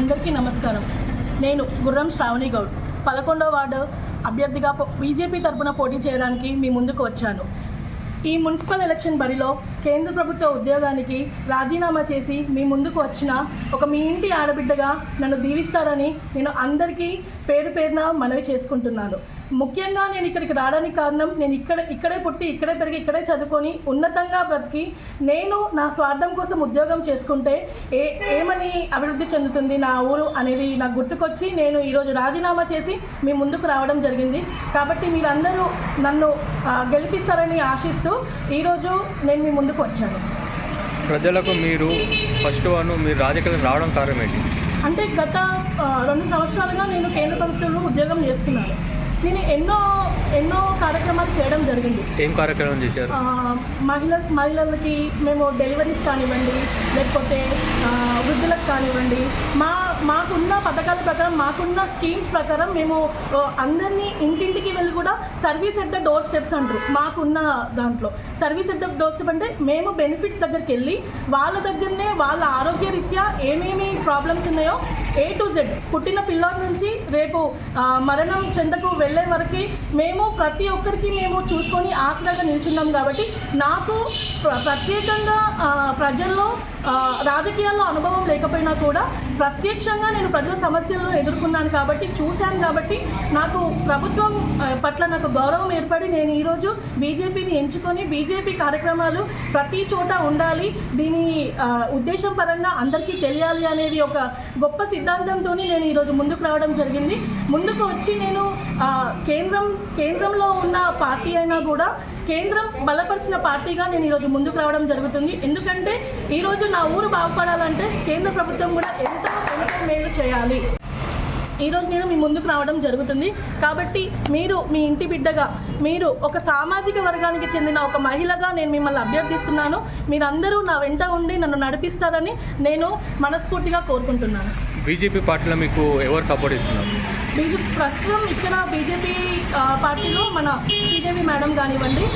అందరికీ నమస్కారం. నేను గుర్రం శ్రావణి గౌడ్. పదకొండవ వార్డు అభ్యర్థిగా బీజేపీ తరఫున పోటీ చేయడానికి మీ ముందుకు వచ్చాను. ఈ మున్సిపల్ ఎలక్షన్ బరిలో కేంద్ర ప్రభుత్వ ఉద్యోగానికి రాజీనామా చేసి మీ ముందుకు వచ్చిన ఒక మీ ఇంటి ఆడబిడ్డగా నన్ను దీవిస్తారని నేను అందరికీ పేరు పేరున మనవి చేసుకుంటున్నాను. ముఖ్యంగా నేను ఇక్కడికి రావడానికి కారణం నేను ఇక్కడ ఇక్కడే పుట్టి ఇక్కడే పెరిగి ఇక్కడే చదువుకొని ఉన్నతంగా బ్రతికి నేను నా స్వార్థం కోసం ఉద్యోగం చేసుకుంటే ఏ ఏమని అభివృద్ధి చెందుతుంది నా ఊరు అనేది నాకు గుర్తుకొచ్చి నేను ఈరోజు రాజీనామా చేసి మీ ముందుకు రావడం జరిగింది. కాబట్టి మీరందరూ నన్ను గెలిపిస్తారని ఆశిస్తూ ఈరోజు నేను మీ ముందుకు వచ్చాను. ప్రజలకు మీరు ఫస్ట్ వన్ మీరు రాజకీయాలకు రావడం కారణం ఏంటి? అంటే గత రెండు సంవత్సరాలుగా నేను కేంద్ర ప్రభుత్వంలో ఉద్యోగం చేస్తున్నాను. నేను ఎన్నో ఎన్నో కార్యక్రమాలు చేయడం జరిగింది. ఏం కార్యక్రమం చేశారు? మహిళ మహిళలకి మేము డెలివరీస్ కానివ్వండి లేకపోతే వృద్ధులకు కానివ్వండి మా మాకున్న పథకాల ప్రకారం మాకున్న స్కీమ్స్ ప్రకారం మేము అందరినీ ఇంటింటికి వెళ్ళి కూడా service at the door steps అంటారు మాకున్న దాంట్లో. Service at the door step అంటే మేము బెనిఫిట్స్ దగ్గరికి వెళ్ళి వాళ్ళ దగ్గరనే వాళ్ళ ఆరోగ్య రీత్యా ఏమేమి ప్రాబ్లమ్స్ ఉన్నాయో ఏ టు జెడ్ పుట్టిన పిల్లోడి నుంచి రేపు మరణం చెందకు వెళ్ళే వరకు మేము ప్రతి ఒక్కరికి మేము చూసుకొని ఆసరాగా నిల్చున్నాం కాబట్టి నాకు ప్ర- ప్రత్యేకంగా ప్రజల్లో రాజకీయాల్లో అనుభవం లేకపోయినా కూడా ప్రత్యక్షంగా నేను ప్రజల సమస్యలను ఎదుర్కొన్నాను కాబట్టి చూశాను కాబట్టి నాకు ప్రభుత్వం పట్ల నాకు గౌరవం ఏర్పడి నేను ఈరోజు బీజేపీని ఎంచుకొని బీజేపీ కార్యక్రమాలు ప్రతి చోట ఉండాలి. దీని ఉద్దేశం పరంగా అందరికీ తెలియాలి అనేది ఒక గొప్ప సిద్ధాంతంతో నేను ఈరోజు ముందుకు రావడం జరిగింది. ముందుకు వచ్చి నేను కేంద్రం కేంద్రంలో ఉన్న పార్టీ అయినా కూడా కేంద్రం బలపరిచిన పార్టీగా నేను ఈరోజు ముందుకు రావడం జరుగుతుంది. ఎందుకంటే ఈరోజు నా ఊరు బాగుపడాలంటే కేంద్ర ప్రభుత్వం కూడా ఎంత ఎంతో మేలు చేయాలి. ఈరోజు నేను మీ ముందుకు రావడం జరుగుతుంది. కాబట్టి మీరు మీ ఇంటి బిడ్డగా మీరు ఒక సామాజిక వర్గానికి చెందిన ఒక మహిళగా నేను మిమ్మల్ని అభ్యర్థిస్తున్నాను. మీరందరూ నా వెంట ఉండి నన్ను నడిపిస్తారని నేను మనస్ఫూర్తిగా కోరుకుంటున్నాను. బీజేపీ పార్టీలో మీకు ఎవరు సపోర్ట్ ఇస్తున్నారు బీజేపీ ప్రస్తుతం ఇక్కడ బీజేపీ పార్టీలో మన శ్రీదేవి మేడం కానివ్వండి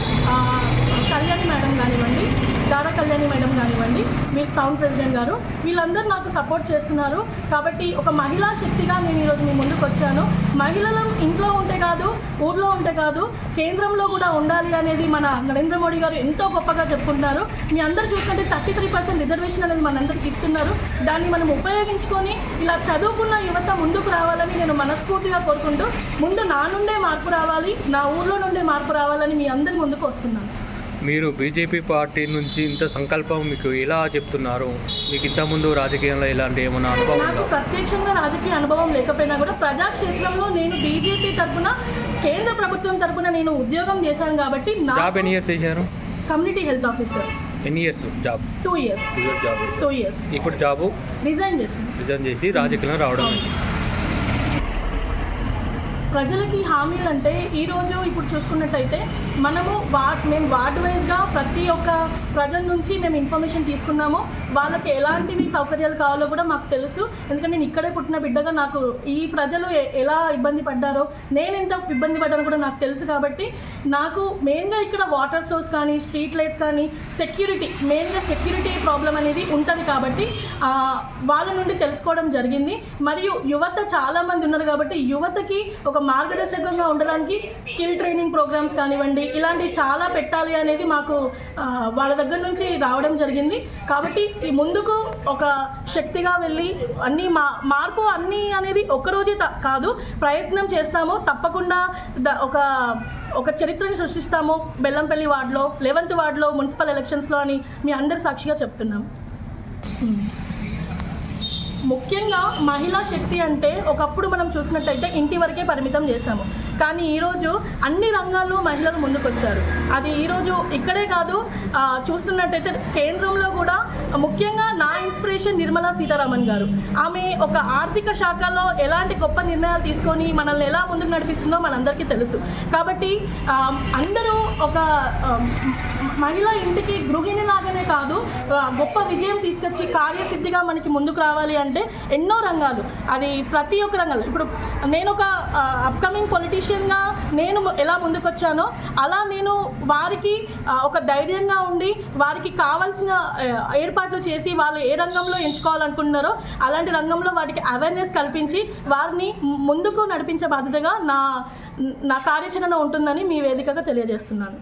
కళ్యాణి మేడం కానివ్వండి దారా కళ్యాణి మేడం కానివ్వండి మీరు టౌన్ ప్రెసిడెంట్ గారు వీళ్ళందరూ నాకు సపోర్ట్ చేస్తున్నారు. కాబట్టి ఒక మహిళా శక్తిగా నేను ఈరోజు మీ ముందుకు వచ్చాను. మహిళలు ఇంట్లో ఉంటే కాదు ఊర్లో ఉంటే కాదు కేంద్రంలో కూడా ఉండాలి అనేది మన నరేంద్ర మోడీ గారు ఎంతో గొప్పగా చెప్పుకుంటున్నారు. మీ అందరు చూసుకుంటే థర్టీ త్రీ పర్సెంట్ రిజర్వేషన్ అనేది మనందరికి ఇస్తున్నారు. దాన్ని మనం ఉపయోగించుకొని ఇలా చదువుకున్న యువత ముందుకు రావాలని నేను మనస్ఫూర్తిగా కోరుకుంటూ ముందు నా నుండే మార్పు రావాలి నా ఊర్లో నుండే మార్పు రావాలని మీ అందరి ముందుకు వస్తున్నాను. మీరు బీజేపీ పార్టీ నుంచి ఇంత సంకల్పం మీకు ఎలా చెప్తున్నారు? మీకు ఇంతకుముందు రాజకీయంలో ఇలాంటి ఏమైనా అనుభవం నాకు ప్రత్యక్షంగా రాజకీయ అనుభవం లేకపోయినా కూడా ప్రజాక్షేత్రంలో నేను బీజేపీ తరపున కేంద్ర ప్రభుత్వం తరపున నేను ఉద్యోగం చేశాను కాబట్టి నా జాబ్ ఎన్ని ఇయర్స్ చేశారు? Community health officer. ఎన్ని years job two years job two years ఇప్పుడు జాబు రిజైన్ చేసింది రిజైన్ చేసి రాజకీయంలో రావడం ప్రజలకి హామీలు అంటే ఈరోజు ఇప్పుడు చూసుకున్నట్టయితే మనము వార్డ్ మేము వార్డ్ వైజ్గా ప్రతి ఒక్క ప్రజల నుంచి మేము ఇన్ఫర్మేషన్ తీసుకున్నాము. వాళ్ళకి ఎలాంటివి సౌకర్యాలు కావాలో కూడా మాకు తెలుసు. ఎందుకంటే నేను ఇక్కడే పుట్టిన బిడ్డగా నాకు ఈ ప్రజలు ఎలా ఇబ్బంది పడ్డారో నేను ఎంత ఇబ్బంది పడ్డానో కూడా నాకు తెలుసు కాబట్టి నాకు మెయిన్గా ఇక్కడ వాటర్ సోర్స్ కానీ స్ట్రీట్ లైట్స్ కానీ సెక్యూరిటీ మెయిన్గా సెక్యూరిటీ ప్రాబ్లం అనేది ఉంటుంది కాబట్టి వాళ్ళ నుండి తెలుసుకోవడం జరిగింది. మరియు యువత చాలామంది ఉన్నారు కాబట్టి యువతకి ఒక మార్గదర్శకంగా ఉండడానికి స్కిల్ ట్రైనింగ్ ప్రోగ్రామ్స్ కానివ్వండి ఇలాంటివి చాలా పెట్టాలి అనేది మాకు వాళ్ళ దగ్గర నుంచి రావడం జరిగింది. కాబట్టి ముందుకు ఒక శక్తిగా వెళ్ళి అన్ని మా మార్పు అన్నీ అనేది ఒక్కరోజే త- కాదు ప్రయత్నం చేస్తాము. తప్పకుండా ఒక ఒక చరిత్రని సృష్టిస్తాము. బెల్లంపల్లి వార్డులో లెవెంత్ వార్డులో మున్సిపల్ ఎలక్షన్స్లో అని మీ అందరి సాక్షిగా చెప్తున్నాం. ముఖ్యంగా మహిళా శక్తి అంటే ఒకప్పుడు మనం చూసినట్టయితే ఇంటి వరకే పరిమితం చేశాము. కానీ ఈరోజు అన్ని రంగాల్లో మహిళలు ముందుకొచ్చారు. అది ఈరోజు ఇక్కడే కాదు చూస్తున్నట్టయితే కేంద్రంలో కూడా ముఖ్యంగా నా ఇన్స్పిరేషన్ నిర్మలా సీతారామన్ గారు. ఆమె ఒక ఆర్థిక శాఖలో ఎలాంటి గొప్ప నిర్ణయాలు తీసుకొని మనల్ని ఎలా ముందుకు నడిపిస్తుందో మనందరికీ తెలుసు. కాబట్టి అందరూ ఒక మహిళ ఇంటికి గృహిణి లాగానే కాదు గొప్ప విజయం తీసుకొచ్చి కార్యసిద్ధిగా మనకి ముందుకు రావాలి అంటే ఎన్నో రంగాలు. అది ప్రతి ఒక్క రంగాలు ఇప్పుడు నేను ఒక అప్కమింగ్ పొలిటీషియన్గా నేను ఎలా ముందుకొచ్చానో అలా నేను వారికి ఒక ధైర్యంగా ఉండి వారికి కావాల్సిన ఏర్పాట్లు ఏర్పాట్లు చేసి వాళ్ళు ఏ రంగంలో ఎంచుకోవాలనుకుంటున్నారో అలాంటి రంగంలో వాటికి అవేర్నెస్ కల్పించి వారిని ముందుకు నడిపించే బాధ్యతగా నా నా కార్యాచరణ ఉంటుందని మీ వేదికగా తెలియజేస్తున్నాను.